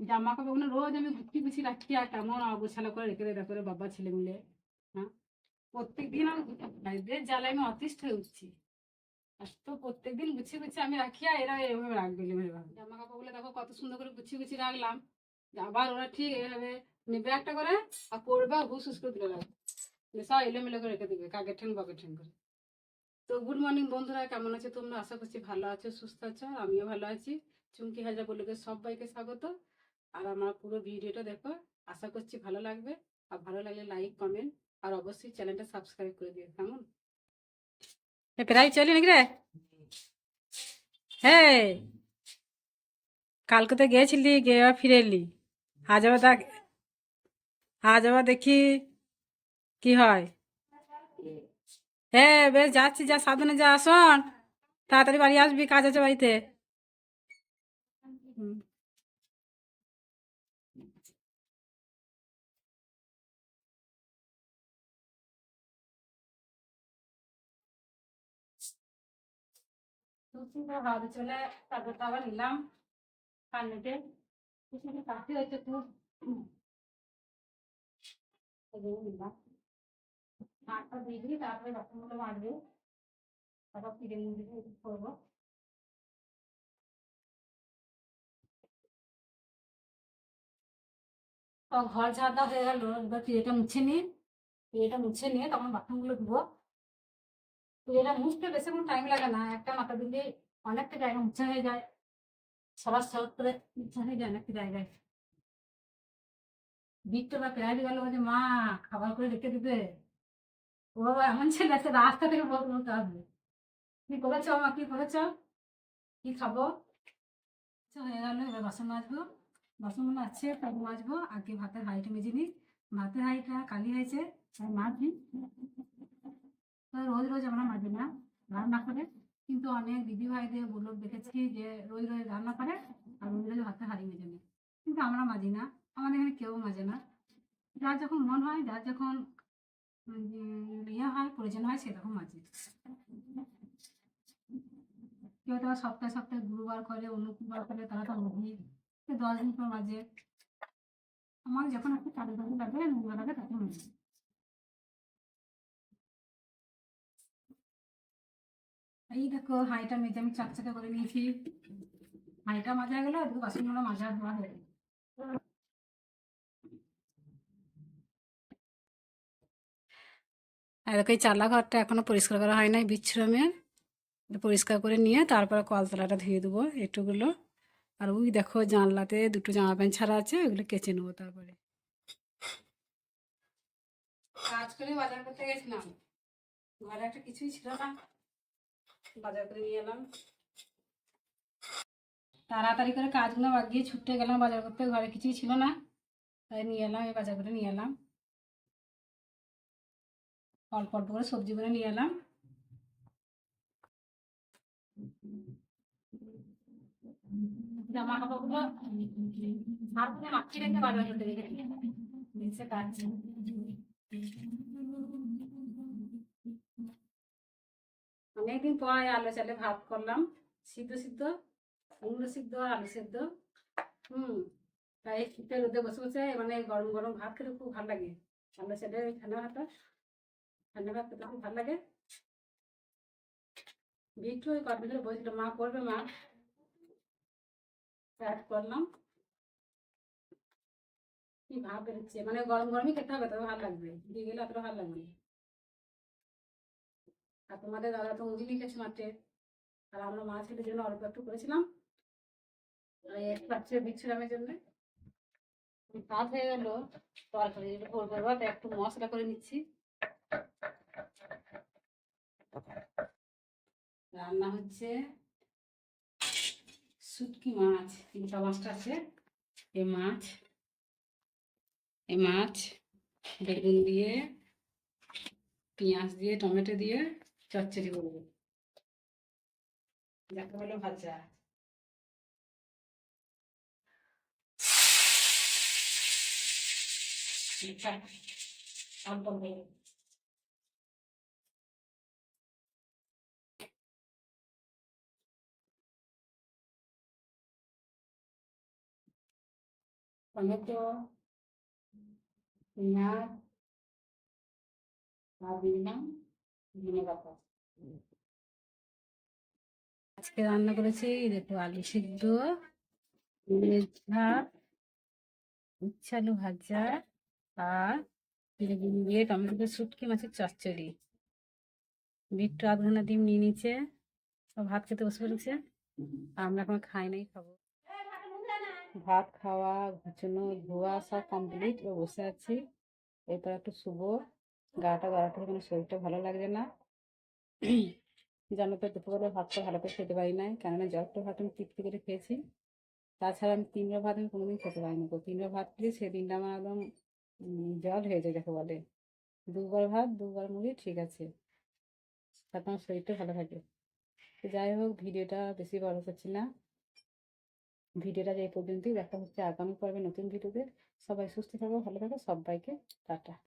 জামা কাপড় কাপড়গুলো রোজ আমি গুছি গুছি রাখি আর কেমন অগোছালো করে রেখে দেয় করে বাবা ছেলে মিলে হ্যাঁ? প্রত্যেক দিন আমি জ্বালায় আমি অতিষ্ঠ হয়ে উঠছি। আর তো প্রত্যেক দিন গুছিয়ে গুছিয়ে আমি রাখি আর এরা এভাবে রাখবে এভাবে জামা কাপড়গুলো দেখো কত সুন্দর করে গুছিয়ে গুছিয়ে রাখলাম। আবার ওরা ঠিক এভাবে নেবে একটা করে আর পড়বে হুস হুস করে তুলে রাখবে মানে সব এলোমেলো করে রেখে দেবে, কাকের ঠেন বাকের ঠেন করে। তো গুড মর্নিং বন্ধুরা, কেমন আছো তোমরা? আশা করছি ভালো আছো, সুস্থ আছো, আমিও ভালো আছি। চুমকি হাজা বলুকে সবাইকে স্বাগত। আর আমার পুরো ভিডিওটা দেখো। আশা করছি ভালো লাগবে। আর ভালো লাগলে লাইক কমেন্ট আর অবশ্যই চ্যানেলটা সাবস্ক্রাইব করে দিও। কেমন? প্রায় চলি নাকি রে? হ্যাঁ কালকে তো গিয়েছিলি গিয়ে ফিরে এলি। আজ আবার দেখ, আজ আবার দেখি কি হয়। হ্যাঁ বেশ যাচ্ছি, যা সাবধানে যা, শোন। তাড়াতাড়ি বাড়ি আসবি, কাজ আছে বাড়িতে। হুম। দুপুরে হাওড়ে চলে তো আবার নিলাম তারপরে মাজবো তারপর ফিরে নিয়ে করব। ঘর ঝাড়া হয়ে গেল, এবার পিড়েটা মুছে নিই পিড়েটা মুছে নিয়ে তখন বাথরুমগুলো ধুবো। পিড়েটা মুছতে বেশি কোনো টাইম লাগে না। একটা মাথা দিলে অনেকটা জায়গা মুছা হয়ে যায়। সবার সব করে হয়ে যায় অনেকটা জায়গায়। বিটটা বা প্রায় গেল বলছে মা খাবার করে রেখে দিবে ও বাবা এমন ছেলে আছে রাস্তা থেকে বলতে আসবে কি করেছ মা কি করেছ? কি খাব? আচ্ছা, হয়ে গেল এবার বাসন মাজবো। বাসনগুলো আছে তারপর মাজবো। আগে ভাতের হাঁড়িটা মেজে নিই। ভাতের হাঁড়িটা কালি হয়েছে তাই মাজবি তো রোজ রোজ আমরা মাজি না, রান্না করে। কিন্তু অনেক দিদি ভাইদের বলো দেখেছি যে রোজ রোজ রান্না করে, আর রোজ রোজ ভাতের হারিয়ে মেজে কিন্তু আমরা মাজি না, আমাদের এখানে কেউ মাজে না। যার যখন মন হয়, যার যখন ইয়ে হয়, প্রয়োজন হয় সেরকম মাঝে কেউ তো আবার সপ্তাহে সপ্তাহে গুরুবার করে অনুবার করে, তারা তো মাঝে দশ দিন পর মাঝে আমার যখন একটু কাজে লাগে নোংরা লাগে তখন মাঝে এই দেখো হাঁড়িটা মেজে আমি চাকচাকা করে নিয়েছি। হাঁড়িটা মাজা গেলো আর বাসনগুলো মাজা ধোয়া হয়ে আর দেখো এই চালা ঘরটা এখনও পরিষ্কার করা হয় নাই বিচ্ছুরমের এটা পরিষ্কার করে নিয়ে তারপরে কলতলাটা ধুয়ে দেবো এটুগুলো। আর ওই দেখো জানলাতে দুটো জামা প্যান্ট ছাড়া আছে ওগুলো কেচে নেব তারপরে। কাজ করে বাজার করতে গেছিলাম। ঘরে একটা কিছুই ছিল না। বাজার করে নিয়ে এলাম। তাড়াতাড়ি করে কাজগুলো বাগিয়ে ছুটতে গেলাম বাজার করতে, ঘরে কিছুই ছিল না। তাই নিয়ে এলাম, এই বাজার করে নিয়ে এলাম। অল্প অল্প করে সবজি করে নিয়ে এলাম। জামা কাপড়গুলো অনেকদিন পর আলু চালে ভাত করলাম, সিদ্ধ সিদ্ধ, কুমড়ো সিদ্ধ, আলু সিদ্ধ, হুম, তাই শীতের রোদে বসে বসে মানে গরম গরম ভাত খেতে খুব ভালো লাগে। আলু চালে ঠান্ডা ভাতটা, ঠান্ডা ভাত খেতে খুব ভালো লাগে। বিট্টু ওই কদিন ধরে বলছিল, মা করবে মা। অ্যাড করলাম। কি ভাব বেরোচ্ছে মানে গরম গরমই খেতে হবে, তবে ভালো লাগবে দিয়ে গেলে অতটা ভালো লাগবে না। আর তোমাদের দাদা তো মুড়ি গেছে মাঠে। আর আমরা মাছ খেতে জন্য অল্প একটু করেছিলাম। পাচ্ছে বিচ্ছুরামের জন্য। ভাত হয়ে গেল। তরকারি করব একটু মশলা করে নিচ্ছি। রান্না হচ্ছে শুটকি মাছ। তিনটা মাছটা আছে। এই মাছ। এই মাছ। বেগুন দিয়ে, পেঁয়াজ দিয়ে, টমেটো দিয়ে চচ্চড়ি করব। যাকে বলে ভাজা। আচ্ছা। টমেটো পেঁয়াজ আর দিলাম আজকে রান্না করেছি দেখো আলু সিদ্ধ ডিমের ঝাল উচ্ছে আলু ভাজা, আর বেগুন দিয়ে টমেটো, শুটকি, মাছের চচ্চড়ি। বিট্টু আধ ঘণ্টা ডিম নিয়ে নিচ্ছে সব ভাত খেতে বসে পড়েছে। আমরা এখন খাই নাই, খাব। ভাত খাওয়া জন্য ধোয়া সব কমপ্লিট বসে আছি। এরপর একটু শুভ গাটা গড়াটা কোনো শরীরটা ভালো লাগছে না। জানো তো দুপুরবেলা ভাতটা ভালো করে খেতে পারি নাই। কেননা জলটা ভাত আমি তৃপ্তি করে খেয়েছি। তাছাড়া আমি তিনবার ভাত আমি কোনোদিন খেতে পারিনি তো তিনবার ভাত খেলে সেদিনটা আমার একদম জল হয়ে যায়, যাকে বলে। দুবার ভাত, দুবার মুড়ি, ঠিক আছে। তাতে আমার শরীরটা ভালো থাকে। তো যাই হোক, ভিডিওটা বেশি বড় করছি না। ভিডিওটা এই পর্যন্তই। দেখা হচ্ছে আগামী পর্বে নতুন ভিডিওতে। সবাই সুস্থ থাকো, ভালো থাকো। সবাইকে টাটা।